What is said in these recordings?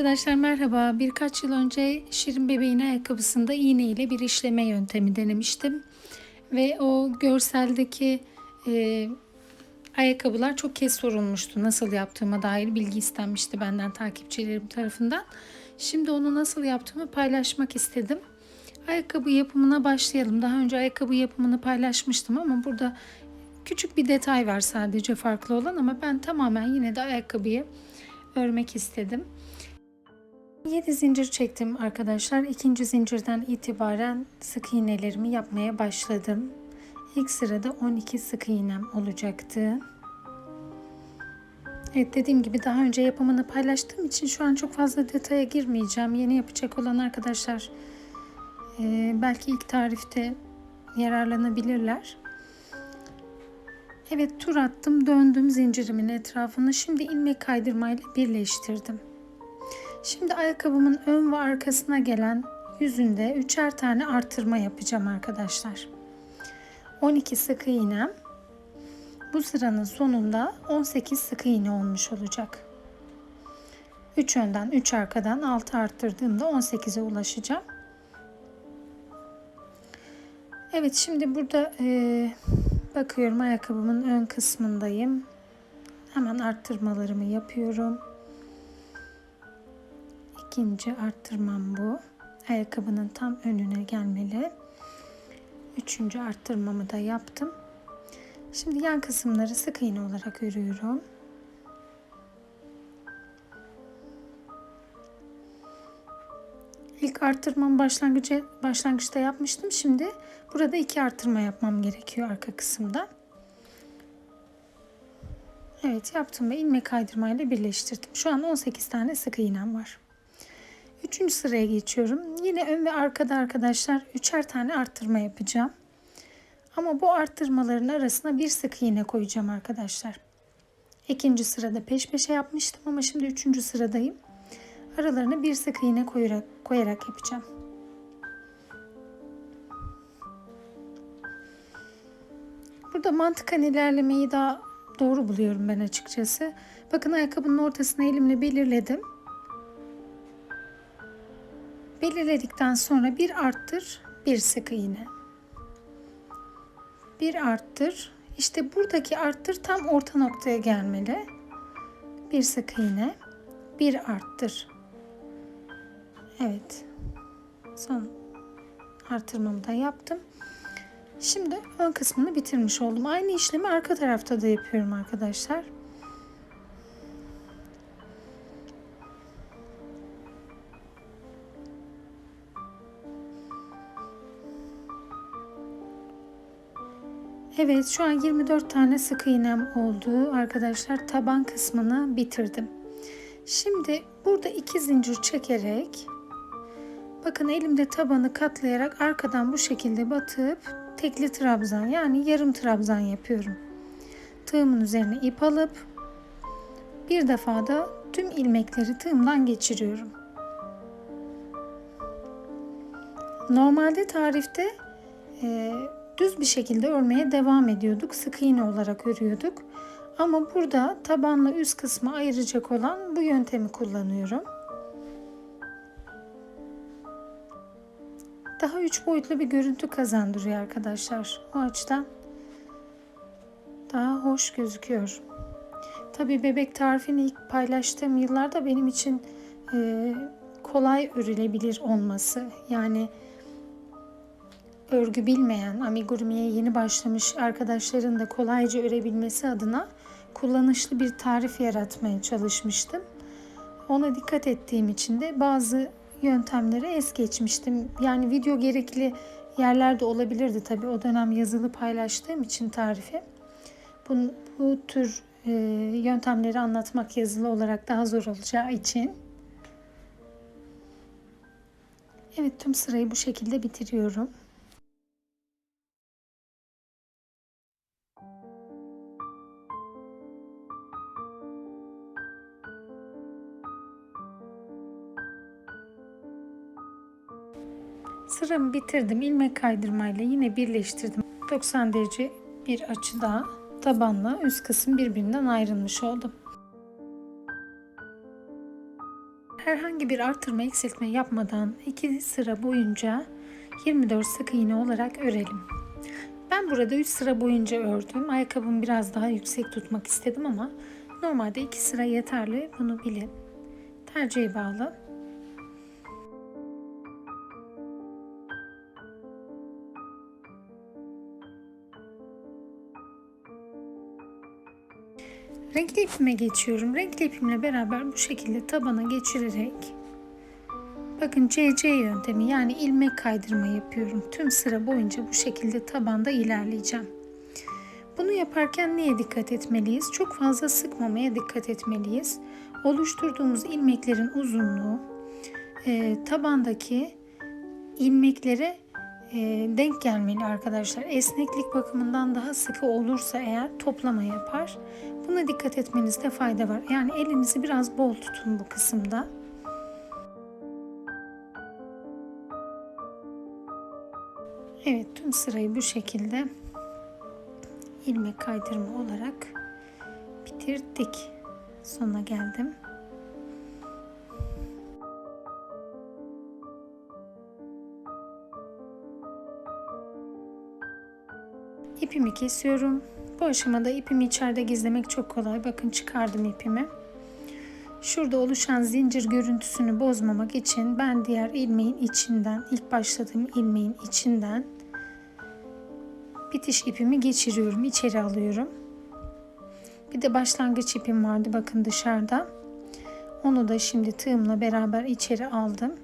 Arkadaşlar merhaba. Birkaç yıl önce Şirin bebeğin ayakkabısında iğne ile bir işleme yöntemi denemiştim. Ve o görseldeki e, ayakkabılar çok kez sorulmuştu. Nasıl yaptığıma dair bilgi istenmişti benden takipçilerim tarafından. Şimdi onu nasıl yaptığımı paylaşmak istedim. Ayakkabı yapımına başlayalım. Daha önce ayakkabı yapımını paylaşmıştım ama burada küçük bir detay var sadece farklı olan ama ben tamamen yine de ayakkabıyı örmek istedim. 7 zincir çektim arkadaşlar. İkinci zincirden itibaren sık iğnelerimi yapmaya başladım. İlk sırada 12 sık iğnem olacaktı. Evet dediğim gibi daha önce yapımını paylaştığım için şu an çok fazla detaya girmeyeceğim. Yeni yapacak olan arkadaşlar e, belki ilk tarifte yararlanabilirler. Evet tur attım döndüm zincirimin etrafını. Şimdi ilmek kaydırmayla birleştirdim. Şimdi ayakkabımın ön ve arkasına gelen yüzünde üçer tane artırma yapacağım arkadaşlar. 12 sık iğnem bu sıranın sonunda 18 sık iğne olmuş olacak. 3 önden 3 arkadan 6 arttırdığımda 18'e ulaşacağım. Evet şimdi burada e, bakıyorum ayakkabımın ön kısmındayım. Hemen arttırmalarımı yapıyorum. İkinci arttırmam bu. Ayakkabının tam önüne gelmeli. Üçüncü arttırmamı da yaptım. Şimdi yan kısımları sık iğne olarak örüyorum. İlk arttırmamı başlangıcı, başlangıçta yapmıştım. Şimdi burada iki arttırma yapmam gerekiyor arka kısımda. Evet yaptım ve ilmek kaydırmayla birleştirdim. Şu an 18 tane sık iğnem var. Üçüncü sıraya geçiyorum. Yine ön ve arkada arkadaşlar üçer tane arttırma yapacağım. Ama bu arttırmaların arasına bir sık iğne koyacağım arkadaşlar. İkinci sırada peş peşe yapmıştım ama şimdi üçüncü sıradayım. Aralarına bir sık iğne koyarak, koyarak yapacağım. Burada mantıken ilerlemeyi daha doğru buluyorum ben açıkçası. Bakın ayakkabının ortasına elimle belirledim. Belirledikten sonra bir arttır, bir sık iğne. Bir arttır. İşte buradaki arttır tam orta noktaya gelmeli. Bir sık iğne, bir arttır. Evet. Son artırmamı da yaptım. Şimdi ön kısmını bitirmiş oldum. Aynı işlemi arka tarafta da yapıyorum arkadaşlar. Evet şu an 24 tane sık iğnem oldu arkadaşlar. Taban kısmını bitirdim. Şimdi burada iki zincir çekerek bakın elimde tabanı katlayarak arkadan bu şekilde batıp tekli trabzan yani yarım trabzan yapıyorum. Tığımın üzerine ip alıp bir defa da tüm ilmekleri tığımdan geçiriyorum. Normalde tarifte e, düz bir şekilde örmeye devam ediyorduk. Sık iğne olarak örüyorduk. Ama burada tabanla üst kısmı ayıracak olan bu yöntemi kullanıyorum. Daha üç boyutlu bir görüntü kazandırıyor arkadaşlar. O açıdan daha hoş gözüküyor. Tabi bebek tarifini ilk paylaştığım yıllarda benim için kolay örülebilir olması. Yani örgü bilmeyen, amigurumiye yeni başlamış arkadaşların da kolayca örebilmesi adına kullanışlı bir tarif yaratmaya çalışmıştım. Ona dikkat ettiğim için de bazı yöntemleri es geçmiştim. Yani video gerekli yerlerde olabilirdi tabi o dönem yazılı paylaştığım için tarifi. Bu, bu tür e, yöntemleri anlatmak yazılı olarak daha zor olacağı için. Evet tüm sırayı bu şekilde bitiriyorum. Sıramı bitirdim. ilmek kaydırmayla yine birleştirdim. 90 derece bir açıda tabanla üst kısım birbirinden ayrılmış oldu. Herhangi bir artırma eksiltme yapmadan 2 sıra boyunca 24 sık iğne olarak örelim. Ben burada 3 sıra boyunca ördüm. Ayakkabımı biraz daha yüksek tutmak istedim ama normalde 2 sıra yeterli. Bunu bilin. Tercihe bağlı. Renkli ipime geçiyorum. Renkli ipimle beraber bu şekilde tabana geçirerek bakın CC yöntemi yani ilmek kaydırma yapıyorum. Tüm sıra boyunca bu şekilde tabanda ilerleyeceğim. Bunu yaparken neye dikkat etmeliyiz? Çok fazla sıkmamaya dikkat etmeliyiz. Oluşturduğumuz ilmeklerin uzunluğu e, tabandaki ilmeklere e, denk gelmeli arkadaşlar. Esneklik bakımından daha sıkı olursa eğer toplama yapar. Buna dikkat etmenizde fayda var. Yani elinizi biraz bol tutun bu kısımda. Evet tüm sırayı bu şekilde ilmek kaydırma olarak bitirdik. Sona geldim. İpimi kesiyorum. Bu aşamada ipimi içeride gizlemek çok kolay. Bakın çıkardım ipimi. Şurada oluşan zincir görüntüsünü bozmamak için ben diğer ilmeğin içinden, ilk başladığım ilmeğin içinden bitiş ipimi geçiriyorum, içeri alıyorum. Bir de başlangıç ipim vardı bakın dışarıda. Onu da şimdi tığımla beraber içeri aldım.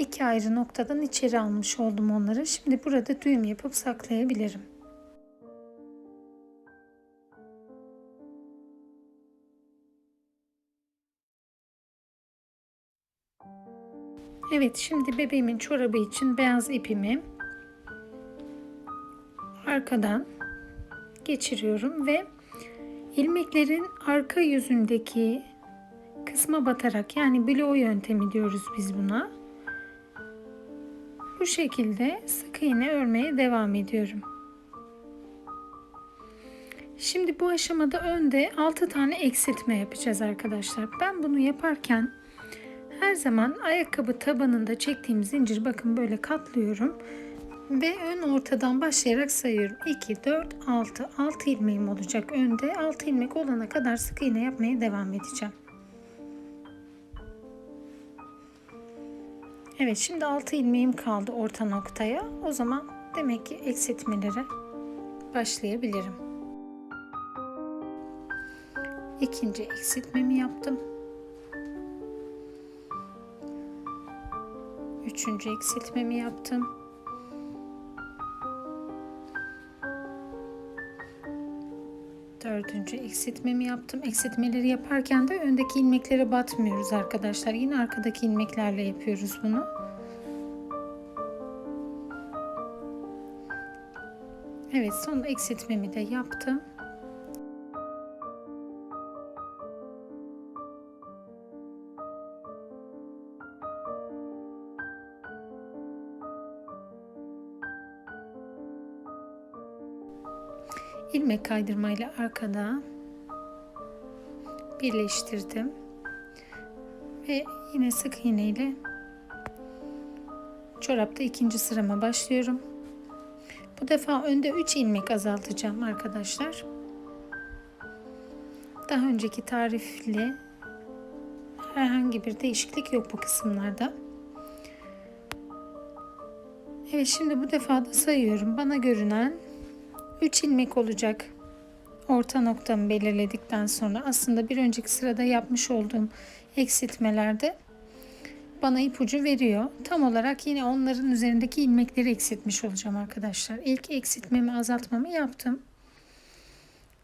İki ayrı noktadan içeri almış oldum onları. Şimdi burada düğüm yapıp saklayabilirim. Evet şimdi bebeğimin çorabı için beyaz ipimi arkadan geçiriyorum ve ilmeklerin arka yüzündeki kısma batarak yani blow yöntemi diyoruz biz buna. Bu şekilde sık iğne örmeye devam ediyorum. Şimdi bu aşamada önde 6 tane eksiltme yapacağız arkadaşlar. Ben bunu yaparken her zaman ayakkabı tabanında çektiğim zincir bakın böyle katlıyorum. Ve ön ortadan başlayarak sayıyorum. 2, 4, 6. 6 ilmeğim olacak önde. 6 ilmek olana kadar sık iğne yapmaya devam edeceğim. Evet şimdi 6 ilmeğim kaldı orta noktaya. O zaman demek ki eksiltmelere başlayabilirim. İkinci eksiltmemi yaptım. Üçüncü eksiltmemi yaptım. Dördüncü eksiltmemi yaptım. Eksiltmeleri yaparken de öndeki ilmeklere batmıyoruz arkadaşlar. Yine arkadaki ilmeklerle yapıyoruz bunu. Evet son eksiltmemi de yaptım. İlmek kaydırmayla arkada birleştirdim. Ve yine sık iğne ile çorapta ikinci sırama başlıyorum. Bu defa önde 3 ilmek azaltacağım arkadaşlar. Daha önceki tarifle herhangi bir değişiklik yok bu kısımlarda. Evet şimdi bu defa da sayıyorum. Bana görünen 3 ilmek olacak. Orta noktamı belirledikten sonra aslında bir önceki sırada yapmış olduğum eksiltmelerde bana ipucu veriyor. Tam olarak yine onların üzerindeki ilmekleri eksiltmiş olacağım arkadaşlar. İlk eksiltmemi azaltmamı yaptım.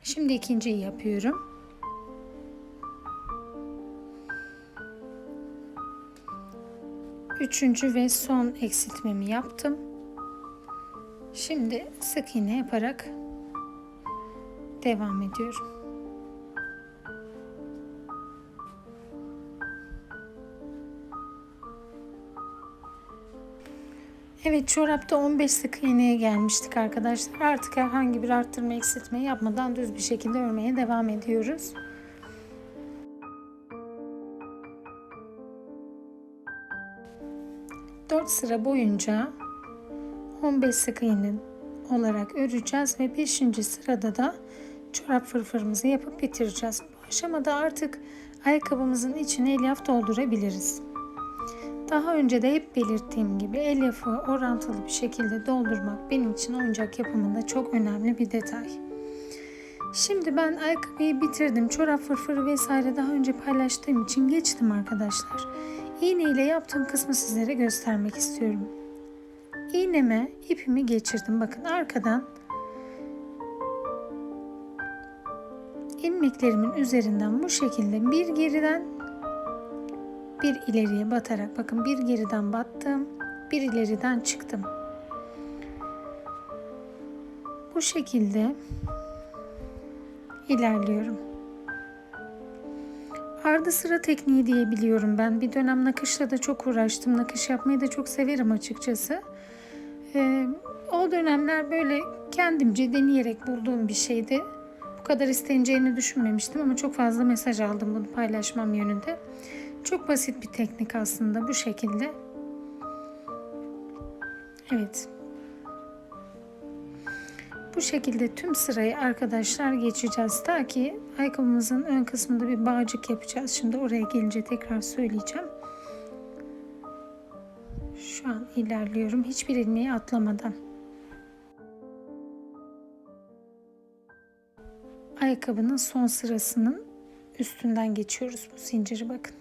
Şimdi ikinciyi yapıyorum. Üçüncü ve son eksiltmemi yaptım. Şimdi sık iğne yaparak devam ediyorum. Evet çorapta 15 sık iğneye gelmiştik arkadaşlar. Artık herhangi bir arttırma eksiltme yapmadan düz bir şekilde örmeye devam ediyoruz. Dört sıra boyunca 15 sık iğne olarak öreceğiz ve 5. sırada da çorap fırfırımızı yapıp bitireceğiz. Bu aşamada artık ayakkabımızın içine elyaf doldurabiliriz. Daha önce de hep belirttiğim gibi elyafı orantılı bir şekilde doldurmak benim için oyuncak yapımında çok önemli bir detay. Şimdi ben ayakkabıyı bitirdim. Çorap fırfırı vesaire daha önce paylaştığım için geçtim arkadaşlar. İğne ile yaptığım kısmı sizlere göstermek istiyorum. İğneme ipimi geçirdim. Bakın arkadan ilmeklerimin üzerinden bu şekilde bir geriden bir ileriye batarak bakın bir geriden battım, bir ileriden çıktım. Bu şekilde ilerliyorum. Ardı sıra tekniği diyebiliyorum ben. Bir dönem nakışla da çok uğraştım. Nakış yapmayı da çok severim açıkçası. Ee, o dönemler böyle kendimce deneyerek bulduğum bir şeydi. Bu kadar isteneceğini düşünmemiştim ama çok fazla mesaj aldım bunu paylaşmam yönünde. Çok basit bir teknik aslında bu şekilde. Evet. Bu şekilde tüm sırayı arkadaşlar geçeceğiz. Ta ki ayakkabımızın ön kısmında bir bağcık yapacağız. Şimdi oraya gelince tekrar söyleyeceğim. Şu an ilerliyorum. Hiçbir ilmeği atlamadan. Ayakkabının son sırasının üstünden geçiyoruz bu zinciri bakın.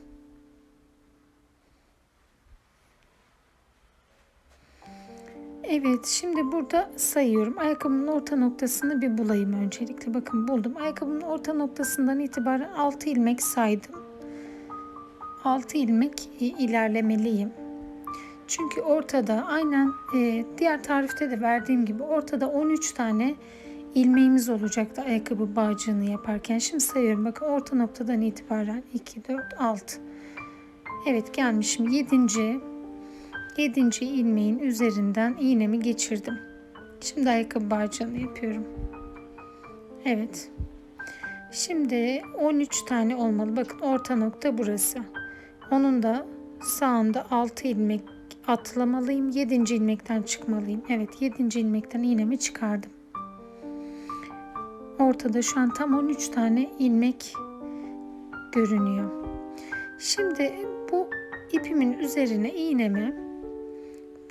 Evet şimdi burada sayıyorum. Ayakkabının orta noktasını bir bulayım öncelikle. Bakın buldum. Ayakkabının orta noktasından itibaren 6 ilmek saydım. 6 ilmek ilerlemeliyim. Çünkü ortada aynen e, diğer tarifte de verdiğim gibi ortada 13 tane ilmeğimiz olacaktı ayakkabı bağcığını yaparken. Şimdi sayıyorum. Bakın orta noktadan itibaren 2, 4, 6. Evet gelmişim 7. 7. ilmeğin üzerinden iğnemi geçirdim. Şimdi ayakkabı bağcığını yapıyorum. Evet. Şimdi 13 tane olmalı. Bakın orta nokta burası. Onun da sağında 6 ilmek atlamalıyım. 7. ilmekten çıkmalıyım. Evet 7. ilmekten iğnemi çıkardım. Ortada şu an tam 13 tane ilmek görünüyor. Şimdi bu ipimin üzerine iğnemi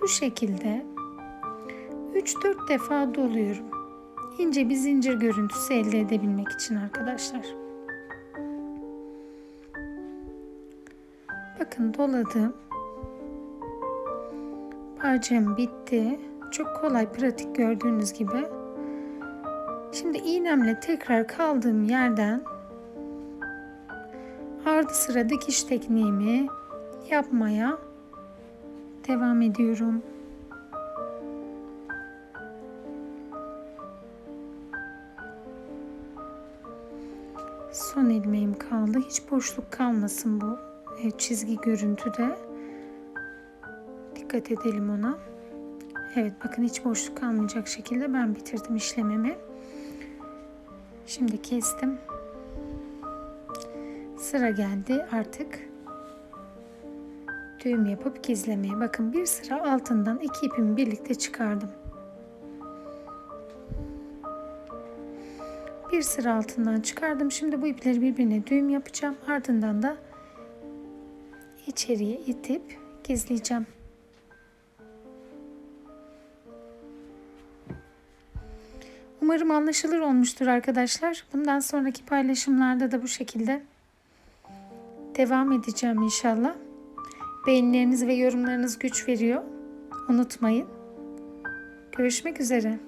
bu şekilde 3-4 defa doluyorum. İnce bir zincir görüntüsü elde edebilmek için arkadaşlar. Bakın doladım. Parçam bitti. Çok kolay pratik gördüğünüz gibi. Şimdi iğnemle tekrar kaldığım yerden ardı sıra dikiş tekniğimi yapmaya devam ediyorum. Son ilmeğim kaldı. Hiç boşluk kalmasın bu e, çizgi görüntüde. Dikkat edelim ona. Evet bakın hiç boşluk kalmayacak şekilde ben bitirdim işlemimi. Şimdi kestim. Sıra geldi artık düğüm yapıp gizlemeye. Bakın bir sıra altından iki ipimi birlikte çıkardım. Bir sıra altından çıkardım. Şimdi bu ipleri birbirine düğüm yapacağım. Ardından da içeriye itip gizleyeceğim. Umarım anlaşılır olmuştur arkadaşlar. Bundan sonraki paylaşımlarda da bu şekilde devam edeceğim inşallah. Beğenileriniz ve yorumlarınız güç veriyor. Unutmayın. Görüşmek üzere.